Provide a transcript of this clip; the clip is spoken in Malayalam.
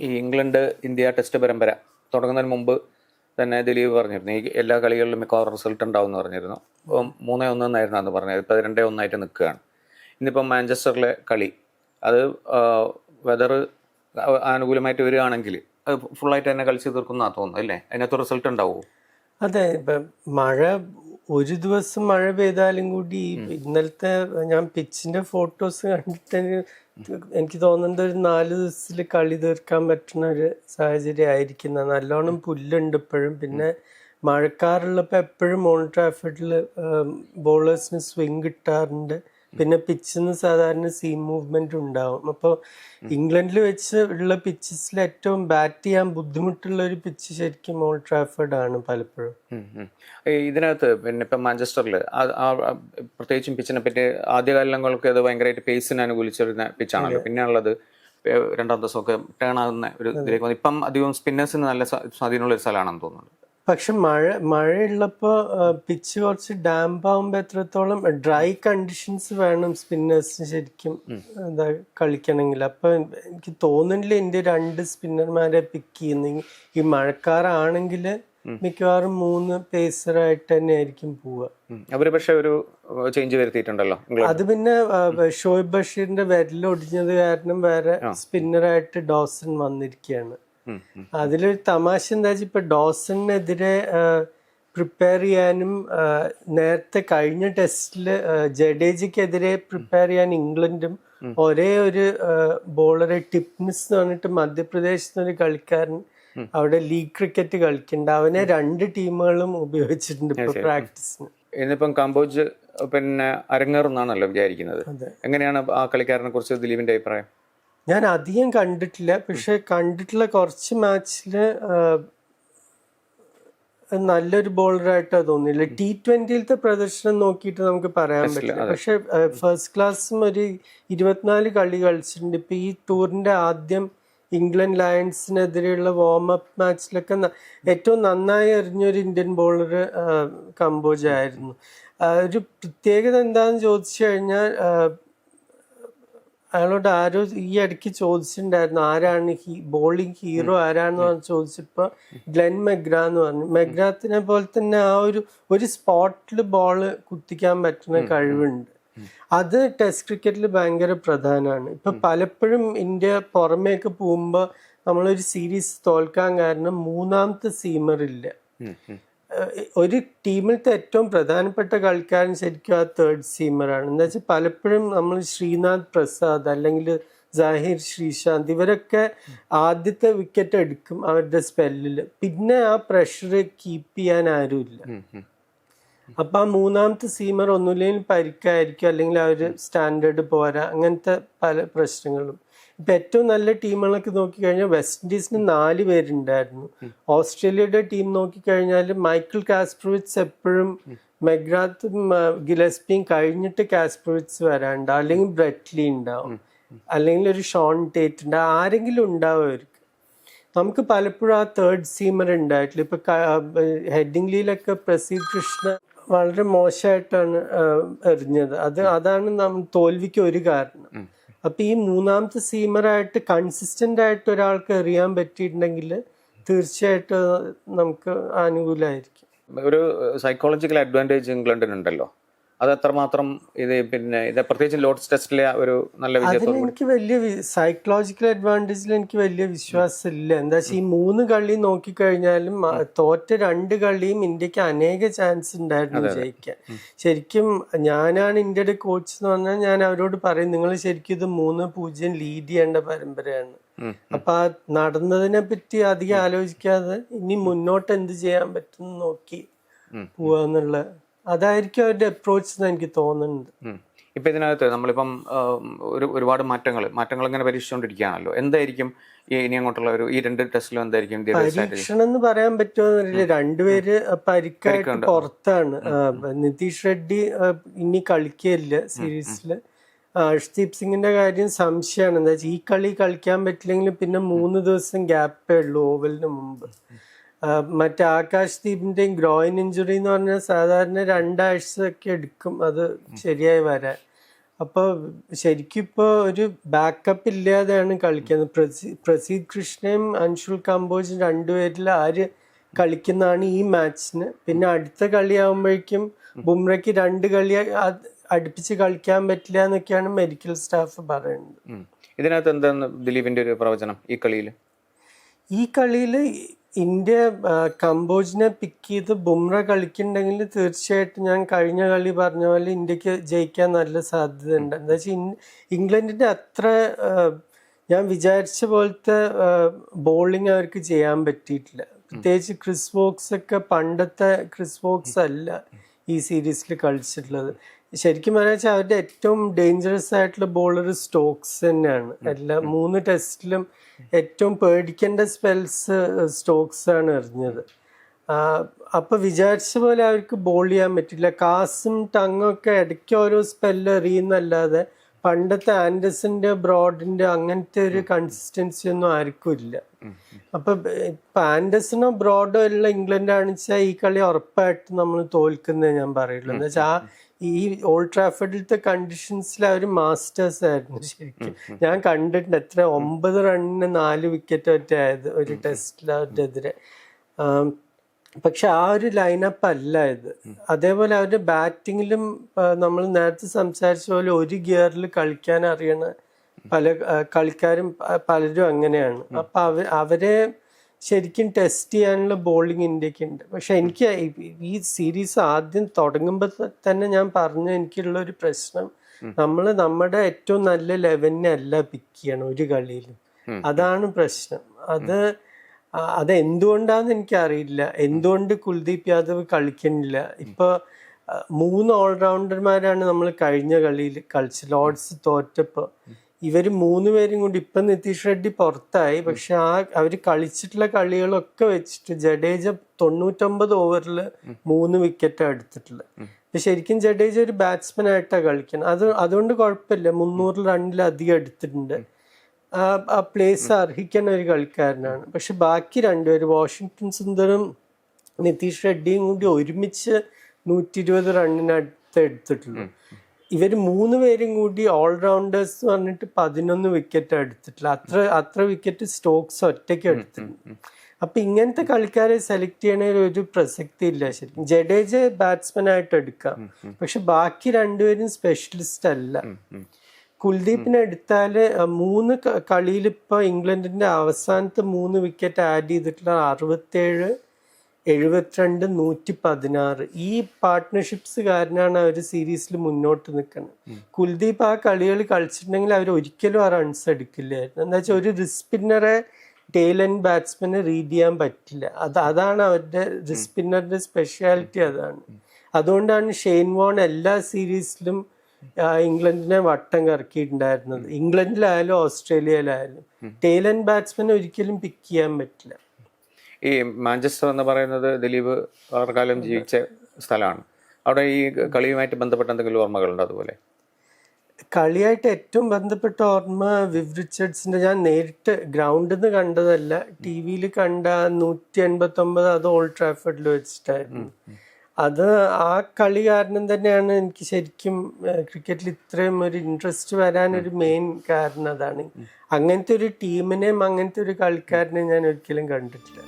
ഈ ഇംഗ്ലണ്ട് ഇന്ത്യ ടെസ്റ്റ് പരമ്പര തുടങ്ങുന്നതിന് മുമ്പ് തന്നെ ദിലീപ് പറഞ്ഞിരുന്നു. ഈ എല്ലാ കളികളിലും മിക്കവാറും റിസൾട്ട് ഉണ്ടാവും എന്ന് പറഞ്ഞിരുന്നു. അപ്പം മൂന്നേ ഒന്ന് എന്നായിരുന്നു അന്ന് പറഞ്ഞത്. ഇപ്പം രണ്ടേ ഒന്നായിട്ട് നിൽക്കുകയാണ്. ഇന്നിപ്പം മാഞ്ചസ്റ്ററിലെ കളി. അത് വെതർ അനുകൂലമായിട്ട് വരികയാണെങ്കിൽ അത് ഫുള്ളായിട്ട് തന്നെ കളിച്ച് തീർക്കുന്നതാണ് തോന്നുന്നു അല്ലേ? അതിനകത്ത് റിസൾട്ട് ഉണ്ടാവുമോ അതെ ഇപ്പം മഴ ഒരു ദിവസം മഴ പെയ്താലും കൂടി ഇന്നലത്തെ ഞാൻ പിച്ചിന്റെ ഫോട്ടോസ് കണ്ടിട്ട് എനിക്ക് തോന്നുന്നത് ഒരു നാല് ദിവസത്തിൽ കളി തീർക്കാൻ പറ്റുന്ന ഒരു സാഹചര്യം ആയിരിക്കുന്ന നല്ലോണം പുല്ലുണ്ട് ഇപ്പോഴും. പിന്നെ മഴക്കാറുള്ളപ്പോൾ എപ്പോഴും മോൺ ട്രാഫിഡിൽ ബോളേഴ്സിന് സ്വിങ് കിട്ടാറുണ്ട്. പിന്നെ പിച്ചിന്ന് സാധാരണ സീം മൂവ്മെന്റ് ഉണ്ടാവും. അപ്പോൾ ഇംഗ്ലണ്ടിൽ വെച്ച് ഉള്ള പിച്ചസിൽ ഏറ്റവും ബാറ്റ് ചെയ്യാൻ ബുദ്ധിമുട്ടുള്ള ഒരു പിച്ച് ശരിക്കും ഓൾഡ് ട്രാഫേർഡ് ആണ് പലപ്പോഴും. ഇതിനകത്ത് പിന്നെ ഇപ്പം മാഞ്ചസ്റ്ററിൽ പ്രത്യേകിച്ചും പിച്ചിനെ പറ്റി ആദ്യകാലങ്ങൾക്ക് അത് ഭയങ്കരമായിട്ട് പേസിന് അനുകൂലിച്ചിരുന്ന പിച്ചാണല്ലോ പിന്നെയുള്ളത് ഉള്ളത് രണ്ടാം ദിവസമൊക്കെ ടേൺ ആകുന്ന ഒരു ഇതിലേക്ക് വന്നു. ഇപ്പം അധികം സ്പിന്നേഴ്സിന് നല്ല സ്വാ- സ്വാധീനമുള്ള ഒരു സ്ഥലമാണെന്ന് തോന്നുന്നു പക്ഷെ മഴ മഴയുള്ളപ്പോൾ പിച്ച് കുറച്ച് ഡാമ്പ് ആവുമ്പോ എത്രത്തോളം ഡ്രൈ കണ്ടീഷൻസ് വേണം സ്പിന്നേഴ്സിന് ശരിക്കും എന്താ കളിക്കണമെങ്കിൽ. അപ്പോൾ എനിക്ക് തോന്നുന്നില്ല എന്റെ രണ്ട് സ്പിന്നർമാരെ പിക്ക് ചെയ്യുന്നെങ്കിൽ ഈ മഴക്കാറാണെങ്കിൽ മിക്കവാറും മൂന്ന് പേസറായിട്ട് തന്നെ ആയിരിക്കും പോവുക. പക്ഷെ ഒരു ചേഞ്ച് വരുത്തിയിട്ടുണ്ടല്ലോ അത് പിന്നെ ഷോയിബ് ബഷീറിന്റെ വിരലൊടിഞ്ഞത് കാരണം വേറെ സ്പിന്നറായിട്ട് ഡോസൺ വന്നിരിക്കുകയാണ്. അതിലൊരു തമാശ എന്താ വെച്ചാൽ ഇപ്പൊ ഡോസണിനെതിരെ പ്രിപ്പയർ ചെയ്യാനും നേരത്തെ കഴിഞ്ഞ ടെസ്റ്റിൽ ജഡേജയ്ക്കെതിരെ പ്രിപ്പയർ ചെയ്യാൻ ഇംഗ്ലണ്ടും ഒരേ ഒരു ബോളറെ ടിപ്നിസ് എന്ന് പറഞ്ഞിട്ട് മധ്യപ്രദേശിൽ കളിക്കാരൻ അവിടെ ലീഗ് ക്രിക്കറ്റ് കളിക്കുന്നുണ്ട്. അവനെ രണ്ട് ടീമുകളും ഉപയോഗിച്ചിട്ടുണ്ട് ഇപ്പൊ പ്രാക്ടീസിന് ഇന്നിപ്പം കമ്പോജ് പിന്നെ അരങ്ങേറുന്നാണല്ലോ വിചാരിക്കുന്നത്. എങ്ങനെയാണ് ആ കളിക്കാരനെ കുറിച്ച് ദിലീപിന്റെ അഭിപ്രായം? ഞാൻ അധികം കണ്ടിട്ടില്ല. പക്ഷെ കണ്ടിട്ടുള്ള കുറച്ച് മാച്ചിൽ നല്ലൊരു ബോളറായിട്ടാ തോന്നിയില്ല. ടി ട്വന്റിയിലത്തെ പ്രദർശനം നോക്കിയിട്ട് നമുക്ക് പറയാൻ പറ്റില്ല. പക്ഷെ ഫസ്റ്റ് ക്ലാസ്സും ഒരു ഇരുപത്തിനാല് കളി കളിച്ചിട്ടുണ്ട്. ഇപ്പൊ ഈ ടൂറിന്റെ ആദ്യം ഇംഗ്ലണ്ട് ലയൺസിനെതിരെയുള്ള വാം അപ്പ് മാച്ചിലൊക്കെ ഏറ്റവും നന്നായി എറിഞ്ഞൊരു ഇന്ത്യൻ ബോളർ കമ്പോജായിരുന്നു ഒരു പ്രത്യേകത എന്താണെന്ന് ചോദിച്ചു കഴിഞ്ഞാൽ അയാളോട് ആരോ ഈ ഇടയ്ക്ക് ചോദിച്ചിട്ടുണ്ടായിരുന്നു ആരാണ് ഹീ ബോളിംഗ് ഹീറോ ആരാണെന്ന് പറഞ്ഞ് ചോദിച്ചപ്പോൾ ഗ്ലെൻ മെഗ്ര എന്ന് പറഞ്ഞു. മെഗ്രാത്തിനെ പോലെ തന്നെ ആ ഒരു ഒരു സ്പോട്ടിൽ ബോൾ കുത്തിക്കാൻ പറ്റുന്ന കഴിവുണ്ട്. അത് ടെസ്റ്റ് ക്രിക്കറ്റിൽ ഭയങ്കര പ്രധാനമാണ്. ഇപ്പം പലപ്പോഴും ഇന്ത്യ പുറമേക്ക് പോകുമ്പോൾ നമ്മളൊരു സീരീസ് തോൽക്കാൻ കാരണം മൂന്നാമത്തെ സീമറില്ല. ഒരു ടീമിലത്തെ ഏറ്റവും പ്രധാനപ്പെട്ട കളിക്കാരൻ ശരിക്കും ആ തേർഡ് സീമറാണ് എന്താ വെച്ചാൽ പലപ്പോഴും നമ്മൾ ശ്രീനാഥ് പ്രസാദ് അല്ലെങ്കിൽ ജാഹിർ ശ്രീശാന്ത് ഇവരൊക്കെ ആദ്യത്തെ വിക്കറ്റ് എടുക്കും അവരുടെ സ്പെല്ലിൽ പിന്നെ ആ പ്രഷർ കീപ്പ് ചെയ്യാൻ ആരുമില്ല. അപ്പൊ ആ മൂന്നാമത്തെ സീമർ ഒന്നുമില്ലെങ്കിൽ പരിക്കായിരിക്കും അല്ലെങ്കിൽ ആ ഒരു സ്റ്റാൻഡേർഡ് പോരാ. അങ്ങനത്തെ പല പ്രശ്നങ്ങളും. ഇപ്പൊ ഏറ്റവും നല്ല ടീമുകളൊക്കെ നോക്കിക്കഴിഞ്ഞാൽ വെസ്റ്റ് ഇൻഡീസിന് നാല് പേരുണ്ടായിരുന്നു. ഓസ്ട്രേലിയയുടെ ടീം നോക്കിക്കഴിഞ്ഞാൽ മൈക്കിൾ കാസ്പ്രോവിറ്റ്സ് എപ്പോഴും മെഗ്രാത്തും ഗിലസ്പിയും കഴിഞ്ഞിട്ട് കാസ്പ്രോവിറ്റ്സ് വരാണ്ട് അല്ലെങ്കിൽ ബ്രെറ്റ്ലി ഉണ്ടാവും. അല്ലെങ്കിൽ ഒരു ഷോൺ ടേറ്റ് ഉണ്ടാവും ആരെങ്കിലും ഉണ്ടാവും അവർക്ക് നമുക്ക് പലപ്പോഴും ആ തേർഡ് സീമർ ഉണ്ടായിട്ടില്ല. ഇപ്പൊ ഹെഡിംഗ്ലിയിലൊക്കെ പ്രസീദ് കൃഷ്ണ വളരെ മോശമായിട്ടാണ് എറിഞ്ഞത്. അത് അതാണ് നാം തോൽവിക്ക് ഒരു കാരണം. അപ്പൊ ഈ മൂന്നാമത്തെ സീമറായിട്ട് കൺസിസ്റ്റന്റ് ആയിട്ട് ഒരാൾക്ക് എറിയാൻ പറ്റിയിട്ടുണ്ടെങ്കിൽ തീർച്ചയായിട്ടും നമുക്ക് അനുകൂലമായിരിക്കും ഒരു സൈക്കോളജിക്കൽ അഡ്വാന്റേജ് ഇംഗ്ലണ്ടിനുണ്ടല്ലോ. അത് എത്രമാത്രം ഇത് പിന്നെ ഇത് പ്രത്യേകിച്ച് ലോഡ്സ് ടെസ്റ്റിലെ ഒരു നല്ല വിജയത്തോട് എനിക്ക് വലിയ സൈക്കോളജിക്കൽ അഡ്വാന്റേജിൽ എനിക്ക് വലിയ വിശ്വാസം ഇല്ല എന്താ വെച്ചാൽ ഈ മൂന്ന് കളി നോക്കിക്കഴിഞ്ഞാലും തോറ്റ രണ്ട് കളിയും ഇന്ത്യയ്ക്ക് അനേക ചാൻസ് ഉണ്ടായിരുന്നു ജയിക്കാൻ. ശരിക്കും ഞാനാണ് ഇന്ത്യയുടെ കോച്ച് എന്ന് പറഞ്ഞാൽ ഞാൻ അവരോട് പറയും നിങ്ങൾ ശരിക്കും ഇത് മൂന്ന് പൂജ്യം ലീഡ് ചെയ്യേണ്ട പരമ്പരയാണ്. അപ്പൊ ആ നടന്നതിനെ പറ്റി അധികം ആലോചിക്കാതെ ഇനി മുന്നോട്ട് എന്ത് ചെയ്യാൻ പറ്റും നോക്കി. പോവാന്നുള്ള അതായിരിക്കും അവരുടെ അപ്രോച്ച് എന്ന് എനിക്ക് തോന്നുന്നുണ്ട്. ഇപ്പൊ ഇതിനകത്ത് നമ്മളിപ്പം ഒരു ഒരുപാട് മാറ്റങ്ങൾ മാറ്റങ്ങൾ ഇങ്ങനെ പരീക്ഷിച്ചുകൊണ്ടിരിക്കുകയാണല്ലോ. എന്തായിരിക്കും ഈ ഇനി അങ്ങോട്ടുള്ള ഒരു ഈ രണ്ട് ടെസ്റ്റിലും എന്തായിരിക്കും പരീക്ഷണം എന്ന് പറയാൻ പറ്റുമോ രണ്ടുപേര് പരിക്കായിട്ട് പുറത്താണ്. നിതീഷ് റെഡ്ഡി ഇനി കളിക്കുകയില്ല സീരീസിൽ ഹർഷ്ദീപ് സിംഗിന്റെ കാര്യം സംശയമാണ്. എന്താ വെച്ചാൽ ഈ കളി കളിക്കാൻ പറ്റില്ലെങ്കിലും പിന്നെ മൂന്ന് ദിവസം ഗ്യാപ്പേ ഉള്ളൂ ഓവലിന് മുമ്പ്. മറ്റേ ആകാശ് ദീപിന്റെയും ഗ്രോയിൻ ഇഞ്ചുറി എന്ന് പറഞ്ഞാൽ സാധാരണ രണ്ടാഴ്ച ഒക്കെ എടുക്കും. അത് ശരിയായി വരാൻ. അപ്പോൾ ശരിക്കും ഇപ്പോൾ ഒരു ബാക്കപ്പ് ഇല്ലാതെയാണ് കളിക്കുന്നത്. പ്രസി പ്രസീദ് കൃഷ്ണയും അൻഷുൽ കമ്പോജും രണ്ടുപേരിൽ ആര് കളിക്കുന്നതാണ് ഈ മാച്ചിന്. പിന്നെ അടുത്ത കളിയാകുമ്പോഴേക്കും ബുംറയ്ക്ക് രണ്ട് കളി അടുപ്പിച്ച് കളിക്കാൻ പറ്റില്ല എന്നൊക്കെയാണ് മെഡിക്കൽ സ്റ്റാഫ് പറയുന്നത്. ഇതിനകത്ത് എന്താണ് ദിലീപിന്റെ ഒരു പ്രവചനം ഈ കളിയിൽ ഈ കളിയിൽ ഇന്ത്യ കമ്പോജിനെ പിക്ക് ചെയ്ത് ബുംറ കളിക്കുന്നുണ്ടെങ്കിൽ തീർച്ചയായിട്ടും ഞാൻ കഴിഞ്ഞ കളി പറഞ്ഞ പോലെ ഇന്ത്യയ്ക്ക് ജയിക്കാൻ നല്ല സാധ്യതയുണ്ട്. എന്താ വെച്ചാൽ ഇംഗ്ലണ്ടിന്റെ അത്ര ഞാൻ വിചാരിച്ച പോലത്തെ ബോളിംഗ് അവർക്ക് ചെയ്യാൻ പറ്റിയിട്ടില്ല. പ്രത്യേകിച്ച് ക്രിസ് വോക്സ് ഒക്കെ പണ്ടത്തെ ക്രിസ് വോക്സ് അല്ല. ഈ സീരീസിൽ കളിച്ചിട്ടുള്ളത്. ശരിക്കും പറഞ്ഞാൽ വെച്ചാൽ അവരുടെ ഏറ്റവും ഡേഞ്ചറസ് ആയിട്ടുള്ള ബോളർ സ്റ്റോക്സ് തന്നെയാണ്. എല്ലാ മൂന്ന് ടെസ്റ്റിലും ഏറ്റവും പേടിക്കേണ്ട സ്പെൽസ് സ്റ്റോക്സ് ആണ് എറിഞ്ഞത്. അപ്പൊ വിചാരിച്ച പോലെ അവർക്ക് ബോൾ ചെയ്യാൻ പറ്റില്ല. കാസും ടങ്ങും ഒക്കെ ഇടയ്ക്ക് ഓരോ സ്പെല്ല് എറിയുന്നല്ലാതെ പണ്ടത്തെ ആൻഡസിന്റെ ബ്രോഡിന്റെ അങ്ങനത്തെ ഒരു കൺസിസ്റ്റൻസി ഒന്നും ആർക്കും ഇല്ല. അപ്പൊ ഇപ്പൊ ആൻഡസിനോ ബ്രോഡോ ഉള്ള ഇംഗ്ലണ്ട് ആണെച്ചാൽ ഈ കളി ഉറപ്പായിട്ട് നമ്മൾ തോൽക്കുന്നേ ഞാൻ പറയുള്ളൂ എന്ന് വെച്ചാൽ ഈ ഓൾഡ് ട്രാഫഡിലത്തെ കണ്ടീഷൻസിൽ അവർ മാസ്റ്റേഴ്സ് ആയിരുന്നു ശരിക്കും. ഞാൻ കണ്ടിട്ടുണ്ട് എത്ര ഒമ്പത് റണ്ണിന് നാല് വിക്കറ്റ് ഒറ്റ ആയത് ഒരു ടെസ്റ്റിലെതിരെ പക്ഷെ ആ ഒരു ലൈനപ്പ് അല്ല ഇത്. അതേപോലെ അവരുടെ ബാറ്റിങ്ങിലും നമ്മൾ നേരത്തെ സംസാരിച്ച പോലെ ഒരു ഗിയറിൽ കളിക്കാൻ അറിയണ പല കളിക്കാരും പലരും അങ്ങനെയാണ്. അപ്പൊ അവ അവരെ ശരിക്കും ടെസ്റ്റ് ചെയ്യാനുള്ള ബോളിംഗ് ഇന്ത്യയ്ക്ക് ഉണ്ട്. പക്ഷെ എനിക്ക് ഈ- സീരീസ് ആദ്യം തുടങ്ങുമ്പോൾ തന്നെ ഞാൻ പറഞ്ഞ എനിക്കുള്ള ഒരു പ്രശ്നം നമ്മൾ നമ്മുടെ ഏറ്റവും നല്ല ലെവലിനെ അല്ല പിക്ക് ചെയ്യണം ഒരു കളിയിലും. അതാണ് പ്രശ്നം. അത് ആ, അത് എന്തുകൊണ്ടാന്ന് എനിക്കറിയില്ല. എന്തുകൊണ്ട് കുൽദീപ് യാദവ് കളിക്കണില്ല ഇപ്പൊ മൂന്ന് ഓൾറൗണ്ടർമാരാണ് നമ്മൾ കഴിഞ്ഞ കളിയിൽ കളിച്ചത്. ലോർഡ്സ് തോറ്റപ്പോ. ഇവർ മൂന്ന് പേരും കൂടി ഇപ്പൊ നിതീഷ് റെഡ്ഡി പുറത്തായി. പക്ഷെ ആ അവർ കളിച്ചിട്ടുള്ള കളികളൊക്കെ വെച്ചിട്ട് ജഡേജ തൊണ്ണൂറ്റൊമ്പത് ഓവറിൽ മൂന്ന് വിക്കറ്റ് എടുത്തിട്ടുള്ളത്. അപ്പൊ ശരിക്കും ജഡേജ ഒരു ബാറ്റ്സ്മാൻ ആയിട്ടാണ് കളിക്കുന്നത്. അത് അതുകൊണ്ട് കുഴപ്പമില്ല. മുന്നൂറ് റണ്ണിലധികം എടുത്തിട്ടുണ്ട്. പ്ലേസ് അർഹിക്കുന്ന ഒരു കളിക്കാരനാണ്. പക്ഷെ ബാക്കി രണ്ടുപേർ വാഷിങ്ടൺ സുന്ദറും നിതീഷ് റെഡ്ഡിയും കൂടി ഒരുമിച്ച് നൂറ്റി ഇരുപത് റണ്ണിനടുത്ത് എടുത്തിട്ടുള്ളൂ. ഇവർ മൂന്ന് പേരും കൂടി ഓൾറൗണ്ടേഴ്സ് എന്ന് പറഞ്ഞിട്ട് പതിനൊന്ന് വിക്കറ്റ് എടുത്തിട്ടില്ല അത്ര അത്ര വിക്കറ്റ് സ്റ്റോക്സ് ഒറ്റയ്ക്ക് എടുത്തിട്ടുണ്ട്. അപ്പൊ ഇങ്ങനത്തെ കളിക്കാരെ സെലക്ട് ചെയ്യണതിൽ ഒരു പ്രസക്തി ഇല്ല ശരിക്കും. ജഡേജ ബാറ്റ്സ്മാൻ ആയിട്ട് എടുക്കാം. പക്ഷെ ബാക്കി രണ്ടുപേരും സ്പെഷ്യലിസ്റ്റ് അല്ല. കുൽദീപിനെ എടുത്താൽ മൂന്ന് കളിയിൽ ഇപ്പോൾ ഇംഗ്ലണ്ടിന്റെ അവസാനത്തെ മൂന്ന് വിക്കറ്റ് ആഡ് ചെയ്തിട്ടുള്ള അറുപത്തേഴ് എഴുപത്തിരണ്ട് നൂറ്റി പതിനാറ് ഈ പാർട്ട്ണർഷിപ്സ് കാരനാണ് അവർ സീരീസിൽ മുന്നോട്ട് നിൽക്കുന്നത് കുൽദീപ് ആ കളികൾ കളിച്ചിട്ടുണ്ടെങ്കിൽ അവർ ഒരിക്കലും ആ റൺസ് എടുക്കില്ലായിരുന്നു. എന്താ വെച്ചാൽ ഒരു റിസ്പിന്നറെ ടേലൻ ബാറ്റ്സ്മാനെ റീഡ് ചെയ്യാൻ പറ്റില്ല. അത് അതാണ് അവരുടെ റിസ്പിന്നറിന്റെ സ്പെഷ്യാലിറ്റി അതാണ്. അതുകൊണ്ടാണ് ഷെയ്ൻ വോൺ എല്ലാ സീരീസിലും ഇംഗ്ലണ്ടിനെ വട്ടം കറക്കിയിട്ടുണ്ടായിരുന്നത്. ഇംഗ്ലണ്ടിലായാലും ഓസ്ട്രേലിയയിലായാലും. ടേലൻ ബാറ്റ്സ്മാനെ ഒരിക്കലും പിക്ക് ചെയ്യാൻ പറ്റില്ല. ഈ മാഞ്ചസ്റ്റർ എന്ന് പറയുന്നത് ദിലീപ് വളരെ കാലം ജീവിച്ച സ്ഥലമാണ്. അവിടെ ഈ കളിയുമായിട്ട് ബന്ധപ്പെട്ട എന്തെങ്കിലും ഓർമ്മകളുണ്ട് അതുപോലെ? കളിയായിട്ട് ഏറ്റവും ബന്ധപ്പെട്ട ഓർമ്മ വിവ് റിച്ചർഡ്സിന്റെ ഞാൻ നേരിട്ട് ഗ്രൗണ്ടിൽ നിന്ന് കണ്ടതല്ല. ടി വിയിൽ കണ്ട നൂറ്റി എൺപത്തി ഒമ്പത് അത് ഓൾഡ് ട്രാഫർഡിൽ വെച്ചിട്ടായിരുന്നു. അത് ആ കളി കാരണം തന്നെയാണ് എനിക്ക് ശരിക്കും ക്രിക്കറ്റിൽ ഇത്രയും ഒരു ഇൻട്രസ്റ്റ് വരാൻ ഒരു മെയിൻ കാരണം അതാണ്. അങ്ങനത്തെ ഒരു ടീമിനെയും അങ്ങനത്തെ ഒരു കളിക്കാരനെയും ഞാൻ ഒരിക്കലും കണ്ടിട്ടില്ല.